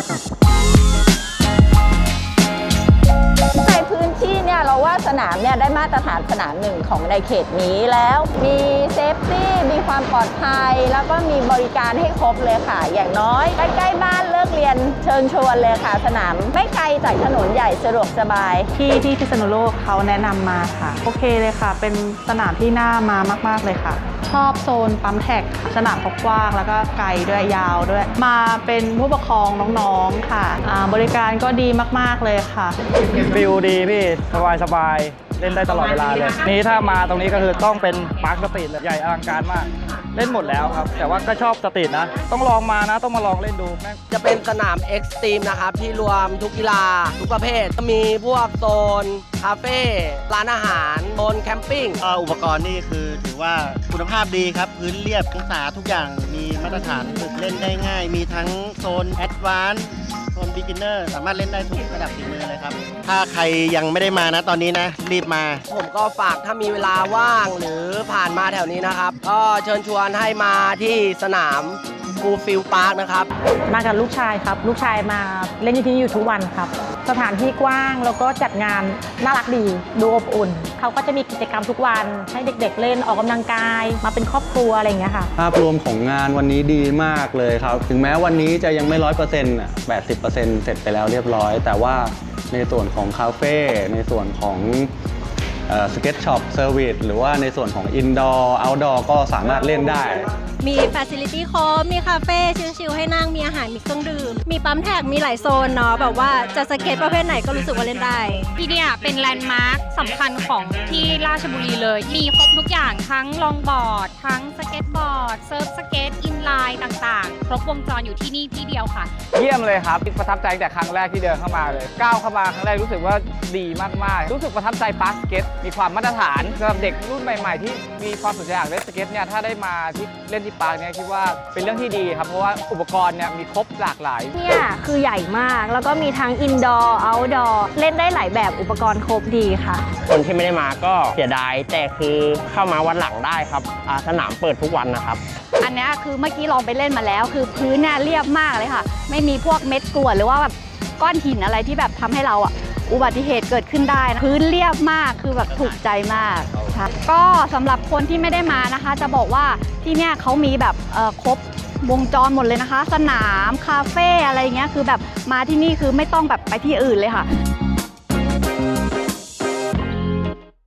Thank you. นามเนี่ยได้มาตรฐานสนามหนึ่งของในเขตนี้แล้วมีเซฟตี้มีความปลอดภัย แล้วก็มีบริการให้ครบเลยค่ะ อย่างน้อยใกล้ๆบ้านเลิกเรียนเชิญชวนเลยค่ะ สนามไม่ไกลจากถนนใหญ่สะดวกสบาย ที่ที่พิษณุโลกเขาแนะนำมาค่ะ โอเคเลยค่ะ เป็นสนามที่น่ามามาก ๆเลยค่ะ ชอบโซนปั๊มแท็กค่ะสนามเขากว้างแล้วก็ไกลด้วยยาวด้วย มาเป็นผู้ปกครองน้องๆค่ะอ่าบริการก็ดีมากๆเลยค่ะฟิลดีพี่สบายสบาย เล่นได้ตลอดเวลาเลย นี่ถ้ามาตรงนี้ก็คือต้องเป็นปาร์คสตรีทเลยใหญ่อลังการมาก เล่นหมดแล้วครับ แต่ว่าก็ชอบสตรีทนะ ต้องลองมานะ ต้องมาลองเล่นดูแม่งจะเป็นสนามเอ็กซ์ตรีมนะครับ ที่รวมทุกกีฬา ทุกประเภทก็มีพวกโซน คาเฟ่ ร้านอาหารโซนแคมปิ้งก็อุปกรณ์นี่คือถือว่าคุณภาพดีครับ พื้นเรียบองศาทุกอย่างมีมาตรฐานฝึกเล่นได้ง่าย มีทั้งโซนแอดวานซ์โซนบิ๊กินเนอร์สามารถเล่นได้ทุกระดับฝีมือเลยครับ ถ้าใครยังไม่ได้มานะตอนนี้นะ รีบมา ผมก็ฝากถ้ามีเวลาว่างหรือผ่านมาแถวนี้นะครับ ก็เชิญชวนให้มาที่สนามฟูฟิลพาร์คนะครับ มากับลูกชายครับ ลูกชายมาเล่นอยู่ที่นี่อยู่ทุกวันครับ สถานที่กว้างแล้วก็จัดงานน่ารักดีดูอบอุ่น เขาก็จะมีกิจกรรมทุกวันให้เด็ก ๆ เล่นออกกำลังกาย มาเป็นครอบครัวอะไรอย่างเงี้ยค่ะ ภาพรวมของงานวันนี้ดีมากเลยครับ ถึงแม้วันนี้จะยังไม่ร้อยเปอร์เซ็นต์แปดสิบเปอร์เซ็นต์เสร็จไปแล้วเรียบร้อย แต่ว่าในส่วนของคาเฟ่ในส่วนของ สเก็ตช็อปเซอร์วิสหรือว่าในส่วนของอินดอร์เอาท์ดอร์ก็สามารถเล่นได้ มีฟ a ซิลิตี้ครบมีคาเฟ่ชิลๆให้นั่ง มีอาหาร มีเครื่องดื่ม มีปั๊มแท็ก มีหลายโซนเนาะ แบบว่าจะสเก็ตประเภทไหนก็รู้สึกว่าเล่นได้ ที่เนี่ยเป็นแลนด์มาร์คสำคัญของที่ราชบุรีเลย มีครบทุกอย่างทั้งลองบอร์ด ทั้งสเก็ตบอร์ด เซิร์ฟสเก็ต อินไลน์ต่างๆ ครบวงจรอยู่ที่นี่ที่เดียวค่ะ เยี่ยมเลยครับประทับใจตั้งแต่ครั้งแรกที่เดินเข้ามาเลย ก้าวเข้ามาครั้งแรกรู้สึกว่าดีมากๆ รู้สึกประทับใจปาร์คสเก็ต มีความมาตรฐานสำหรับเด็กรุ่นใหม่ ๆ ที่มีความสนใจอยากเล่นสเก็ตเนี่ยถ้าได้มาที่เล่นที่ปาร์คเนี่ยคิดว่าเป็นเรื่องที่ดีครับเพราะว่าอุปกรณ์เนี่ยมีครบหลากหลาย เนี่ยคือใหญ่มากแล้วก็มีทั้งอินดอร์เอาท์ดอร์เล่นได้หลายแบบอุปกรณ์ครบดีค่ะ คนที่ไม่ได้มาก็เสียดายแต่คือเข้ามาวันหลังได้ครับอ่าสนามเปิดทุกวันนะครับ อันเนี้ยคือเมื่อกี้ลองไปเล่นมาแล้ว คือพื้นเนี่ยเรียบมากเลยค่ะ ไม่มีพวกเม็ดกรวดหรือว่าแบบก้อนหินอะไรที่แบบทำให้เราอะ อุบัติเหตุเกิดขึ้นได้นะพื้นเรียบมากคือแบบถูกใจมากใช่ก็สำหรับคนที่ไม่ได้มานะคะ จะบอกว่าที่เนี่ยเขามีแบบครบวงจรหมดเลยนะคะ สนาม คาเฟ่อะไรเงี้ยคือแบบมาที่นี่คือไม่ต้องแบบไปที่อื่นเลยค่ะ